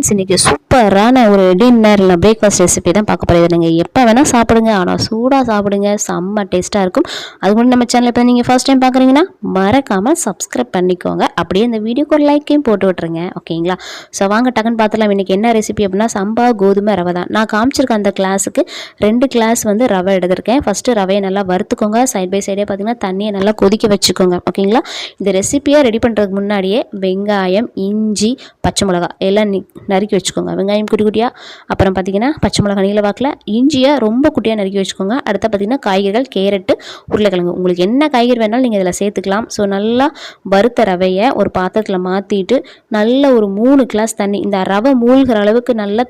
Friends இன்றைக்கி சூப்பரான ஒரு டின்னர் இல்லை பிரேக்ஃபாஸ்ட் ரெசிபி தான் பார்க்க போகிறது நீங்கள் எப்போ வேணால் சாப்பிடுங்க. ஆனால் சூடாக சாப்பிடுங்க. செம்ம டேஸ்ட்டாக இருக்கும். அது கூட நம்ம சேனல் இப்போ நீங்கள் ஃபர்ஸ்ட் டைம் பார்க்குறீங்கன்னா மறக்காமல் சப்ஸ்கிரைப் பண்ணிக்கோங்க. அப்படியே இந்த வீடியோக்கு ஒரு லைக்கையும் போட்டு விட்ருங்க ஓகேங்களா ஸோ வாங்க டக்குன்னு பார்த்துலாம் இன்றைக்கி என்ன ரெசிபி அப்படின்னா சம்பா கோதுமை ரவை தான். நான் காமிச்சிருக்கேன் அந்த கிளாஸுக்கு ரெண்டு கிளாஸ் வந்து ரவை எடுத்திருக்கேன். ஃபஸ்ட்டு ரவையை நல்லா வறுத்துக்கோங்க. சைட் பை சைடே பார்த்தீங்கன்னா தண்ணியை நல்லா கொதிக்க வச்சுக்கோங்க. ஓகேங்களா இந்த ரெசிபியை ரெடி பண்ணுறதுக்கு முன்னாடியே வெங்காயம் இஞ்சி பச்சை மிளகா எல்லாம் நறுக்கி வச்சுக்கோங்க. வெங்காயம் குட்டி குட்டியாக அப்புறம் பார்த்திங்கன்னா பச்சை மிளகா நீல வாக்கில் இஞ்சியை ரொம்ப குட்டியாக நறுக்கி வச்சுக்கோங்க. அடுத்த பார்த்திங்கன்னா காய்கறிகள் கேரட்டு உருளைக்கிழங்கு. உங்களுக்கு என்ன காய்கறி வேணாலும் நீங்கள் இதில் சேர்த்துக்கலாம். ஸோ நல்லா வறுத்த ரவையை ஒரு பாத்திரத்தில் மாற்றிட்டு நல்ல ஒரு மூணு கிளாஸ் தண்ணி இந்த ரவை மூழ்கிற அளவுக்கு நல்லா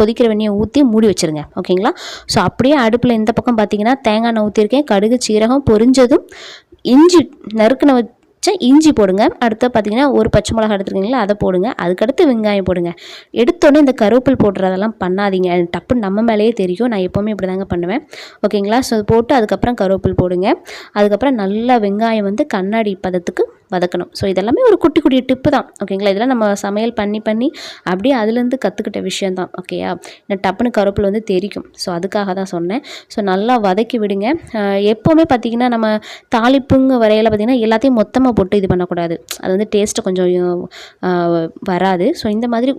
கொதிக்கிற வெண்ணியை ஊற்றி மூடி வச்சுருங்க. ஓகேங்களா ஸோ அப்படியே அடுப்பில் இந்த பக்கம் பார்த்தீங்கன்னா தேங்காய் எண்ணெய் ஊற்றிருக்கேன் கடுகு சீரகம் பொரிஞ்சதும் இஞ்சி நறுக்கின பச்சை இஞ்சி போடுங்க. அடுத்து பார்த்தீங்கன்னா ஒரு பச்சை மிளகா எடுத்துருக்கீங்களா அதை போடுங்க. அதுக்கடுத்து வெங்காயம் போடுங்க. எடுத்தோடனே இந்த கருவேப்பில் போடுறதெல்லாம் பண்ணாதீங்க. டப்புன்னு நம்ம மேலேயே தெரியும். நான் எப்போவுமே இப்படி தாங்க பண்ணுவேன். ஓகேங்களா? ஸோ போட்டு அதுக்கப்புறம் கருவேப்பில் போடுங்க. அதுக்கப்புறம் நல்லா வெங்காயம் வந்து கண்ணாடி பதத்துக்கு வதக்கணும். ஸோ இதெல்லாமே ஒரு குட்டி குட்டி டிப்பு தான். ஓகேங்களா இதெல்லாம் நம்ம சமையல் பண்ணி பண்ணி அப்படியே அதுலேருந்து கற்றுக்கிட்ட விஷயம் தான். ஓகேயா இந்த டப்புனு கருப்பில் வந்து தெரிக்கும். ஸோ அதுக்காக தான் சொன்னேன். ஸோ நல்லா வதக்கி விடுங்க. எப்போவுமே பார்த்திங்கன்னா நம்ம தாளிப்புங்க வரையில் பார்த்திங்கன்னா எல்லாத்தையும் மொத்தமாக போட்டு இது பண்ணக்கூடாது. அது வந்து டேஸ்ட்டு கொஞ்சம் வராது. ஸோ இந்த மாதிரி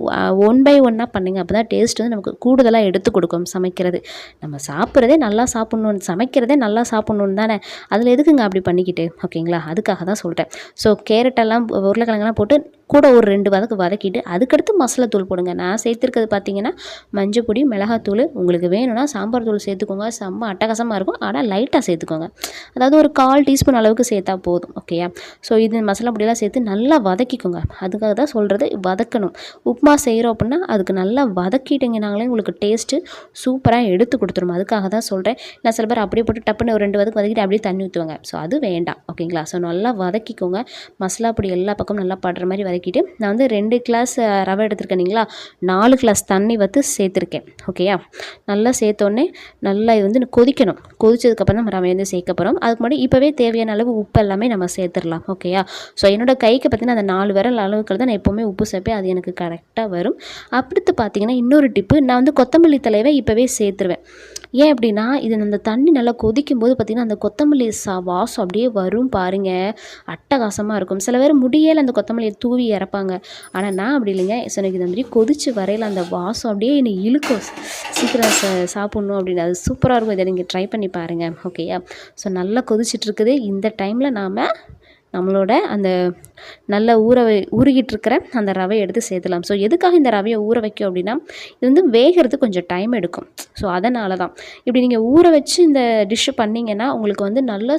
ஒன் பை ஒன்னாக பண்ணுங்க. அப்போ தான் டேஸ்ட் வந்து நமக்கு கூடுதலாக எடுத்து கொடுக்கும் சமைக்கிறது. நம்ம சாப்பிட்றதே நல்லா சாப்பிட்ணுன்னு சமைக்கிறதே நல்லா சாப்பிட்ணுன்னு தானே? அதில் எதுக்குங்க அப்படி பண்ணிக்கிட்டு? ஓகேங்களா அதுக்காக தான் சொல்கிறேன் ஸோ கேரட்டெல்லாம் உருளைக்கிழங்கெல்லாம் போட்டு கூட ஒரு ரெண்டு வதக்கு வதக்கிட்டு அதுக்கடுத்து மசாலா தூள் போடுங்க. நான் சேர்த்துருக்கிறது பார்த்தீங்கன்னா மஞ்சள் பொடி மிளகாத்தூள். உங்களுக்கு வேணும்னா சாம்பார் தூள் சேர்த்துக்கோங்க. செம்ம அட்டகாசமாக இருக்கும். ஆனால் லைட்டாக சேர்த்துக்கோங்க. அதாவது ஒரு கால் டீஸ்பூன் அளவுக்கு சேர்த்தா போதும். ஓகேயா ஸோ இது மசாலா பொடியெல்லாம் சேர்த்து நல்லா வதக்கிக்கோங்க. அதுக்காக தான் சொல்கிறது வதக்கணும். உப்புமா செய்கிறோம் அப்படின்னா அதுக்கு நல்லா வதக்கிட்டிங்கனாங்களே உங்களுக்கு டேஸ்ட்டு சூப்பராக எடுத்து கொடுத்துரும். அதுக்காக தான் சொல்கிறேன் நான் சில பேர் அப்படியே போட்டு டப்புன்னு ஒரு ரெண்டு வதக்கு வதக்கிட்டு அப்படியே தண்ணி ஊற்றுவாங்க ஸோ அது வேண்டாம். ஓகேங்களா ஸோ நல்லா வதக்கிக்கோங்க. மசாலா பொடி எல்லா பக்கமும் நல்லா படுற மாதிரி வதக்கி வதக்கிட்டு நான் வந்து ரெண்டு கிளாஸ் ரவை எடுத்திருக்கேன் இல்லைங்களா? நாலு கிளாஸ் தண்ணி வந்து சேர்த்துருக்கேன். ஓகேயா நல்லா சேர்த்தோடனே நல்லா இது வந்து கொதிக்கணும். கொதிச்சதுக்கப்புறம் நம்ம ரவை வந்து சேர்க்க போகிறோம் அதுக்கு முன்னாடி இப்போவே தேவையான அளவு உப்பு எல்லாமே நம்ம சேர்த்துடலாம். ஓகேயா ஸோ என்னோடய கைக்கு பார்த்தீங்கன்னா அந்த நாலு விரல் அளவுக்கு தான் நான் எப்போவுமே உப்பு சேர்ப்பேன். அது எனக்கு கரெக்டாக வரும். அடுத்து பார்த்தீங்கன்னா இன்னொரு டிப்பு நான் வந்து கொத்தமல்லி தலைவை இப்போவே சேர்த்துருவேன். ஏன் அப்படின்னா இது அந்த தண்ணி நல்லா கொதிக்கும் போது பார்த்திங்கன்னா அந்த கொத்தமல்லி சா வாசம் அப்படியே வரும் பாருங்கள் அட்டகாசமாக இருக்கும். சில பேர் முடியல அந்த கொத்தமல்லியை தூவி இறப்பாங்க. ஆனால் நான் அப்படி இல்லைங்க. ஸோ எனக்கு இந்த மாதிரி கொதித்து வரையில் அந்த வாசம் அப்படியே என்னை இழுக்கும். சீக்கிரம் சாப்பிட்ணும் அப்படின்னு. அது சூப்பராக இருக்கும். இதை நீங்கள் ட்ரை பண்ணி பாருங்கள் ஓகேயா ஸோ நல்லா கொதிச்சிட்ருக்குது இந்த டைமில் நாம் நம்மளோட அந்த நல்ல ஊற ஊறிக்கிட்டு இருக்கிற அந்த ரவையை எடுத்து சேர்த்துலாம் ஸோ எதுக்காக இந்த ரவையை ஊற வைக்கும் அப்படின்னா இது வந்து வேகிறது கொஞ்சம் டைம் எடுக்கும். ஸோ அதனால தான் இப்படி நீங்கள் ஊற வச்சு இந்த டிஷ்ஷு பண்ணிங்கன்னா உங்களுக்கு வந்து நல்ல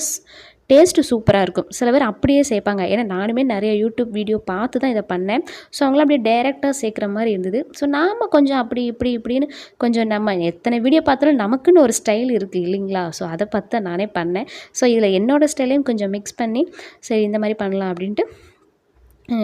டேஸ்ட்டு சூப்பராக இருக்கும். சில பேர் அப்படியே சேர்ப்பாங்க. ஏன்னா நானுமே நிறைய யூடியூப் வீடியோ பார்த்து தான் இதை பண்ணேன். ஸோ அவங்களாம் அப்படியே டேரெக்டாக சேர்க்குற மாதிரி இருந்தது. ஸோ நாம் கொஞ்சம் அப்படி இப்படி இப்படின்னு கொஞ்சம் நம்ம எத்தனை வீடியோ பார்த்தாலும் நமக்குன்னு ஒரு ஸ்டைல் இருக்குது இல்லைங்களா? ஸோ அதை பார்த்து தான் நானே பண்ணேன். ஸோ இதில் என்னோடய ஸ்டைலையும் கொஞ்சம் மிக்ஸ் பண்ணி சரி இந்த மாதிரி பண்ணலாம் அப்படின்ட்டு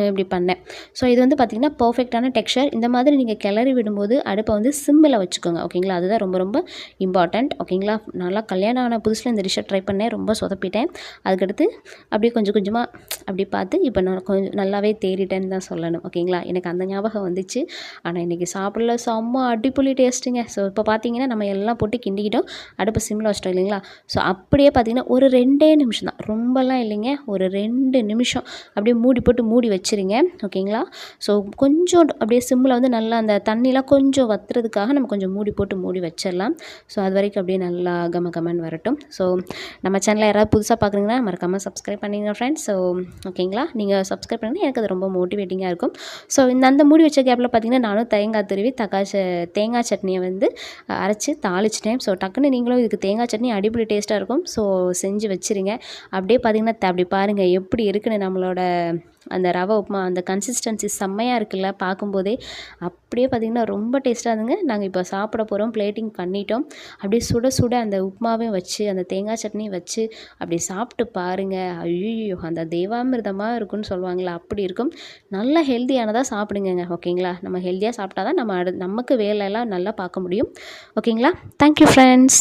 இப்படி பண்ணேன். ஸோ இது வந்து பார்த்திங்கன்னா பர்ஃபெக்டான டெக்ஸ்சர் இந்த மாதிரி நீங்கள் கிளறி விடும்போது அடுப்பை வந்து சிம்மில் வச்சுக்கோங்க. ஓகேங்களா அதுதான் ரொம்ப ரொம்ப இம்பார்ட்டண்ட் ஓகேங்களா நல்லா கல்யாணம் ஆன புதுசில் இந்த டிஷ்ஷை ட்ரை பண்ணேன். ரொம்ப சொதப்பிட்டேன். அதுக்கடுத்து அப்படியே கொஞ்சம் கொஞ்சமாக அப்படி பார்த்து இப்போ நான் கொஞ்சம் நல்லாவே தேறிட்டேன்னு தான் சொல்லணும். ஓகேங்களா எனக்கு அந்த ஞாபகம் வந்துச்சு. ஆனால் இன்றைக்கி சாப்பிடல. செம்ம அடிப்பொலி டேஸ்ட்டுங்க. ஸோ இப்போ பார்த்தீங்கன்னா நம்ம எல்லாம் போட்டு கிண்டிக்கிட்டோம். அடுப்பை சிம்மில் வச்சிட்டோம். இல்லைங்களா? ஸோ அப்படியே பார்த்திங்கன்னா ஒரு ரெண்டே நிமிஷம் தான். ரொம்பலாம் இல்லைங்க. ஒரு ரெண்டு நிமிஷம் அப்படியே மூடி போட்டு மூடி வச்சுருங்க. ஓகேங்களா? ஸோ கொஞ்சம் அப்படியே சிம்மில் வந்து நல்லா அந்த தண்ணிலாம் கொஞ்சம் வத்துறதுக்காக நம்ம கொஞ்சம் மூடி போட்டு மூடி வச்சிடலாம். ஸோ அது வரைக்கும் அப்படியே நல்லா கம கமன் வரட்டும். ஸோ நம்ம சேனலில் யாராவது புதுசாக பார்க்குறீங்கன்னா மறக்காமல் சப்ஸ்கிரைப் பண்ணிங்க ஃப்ரெண்ட்ஸ் ஸோ ஓகேங்களா? நீங்கள் சப்ஸ்கிரைப் பண்ணிங்கன்னா எனக்கு அது ரொம்ப மோட்டிவேட்டிங்காக இருக்கும். ஸோ இந்த அந்த மூடி வச்ச கேப்பில் பார்த்தீங்கன்னா நானும் தேங்காய் துருவி தக்காய் தேங்காய் சட்னியை வந்து அரைச்சி தாளிச்சிட்டேன். ஸோ டக்குன்னு நீங்களும் இதுக்கு தேங்காய் சட்னி அடிப்படி டேஸ்ட்டாக இருக்கும். ஸோ செஞ்சு வச்சுருங்க. அப்படியே பார்த்தீங்கன்னா அப்படி பாருங்கள் எப்படி இருக்குன்னு நம்மளோட அந்த ரவை உப்புமா அந்த கன்சிஸ்டன்சி செம்மையாக இருக்குல்ல பார்க்கும்போதே. அப்படியே பார்த்திங்கன்னா ரொம்ப டேஸ்ட்டாக இருந்துங்க. நாங்கள் இப்போ சாப்பிட போகிறோம் பிளேட்டிங் பண்ணிட்டோம். அப்படியே சுட சுட அந்த உப்புமாவையும் வச்சு அந்த தேங்காய் சட்னியும் வச்சு அப்படி சாப்பிட்டு பாருங்கள் ஐயோ அந்த தேவாமிர்தமாக இருக்குன்னு சொல்லுவாங்களா அப்படி இருக்கும். நல்ல ஹெல்த்தியானதாக சாப்பிடுங்க ஓகேங்களா? நம்ம ஹெல்த்தியாக சாப்பிட்டா தான் நம்ம அடு நமக்கு வேலையெல்லாம் நல்லா பார்க்க முடியும். ஓகேங்களா? Thank you friends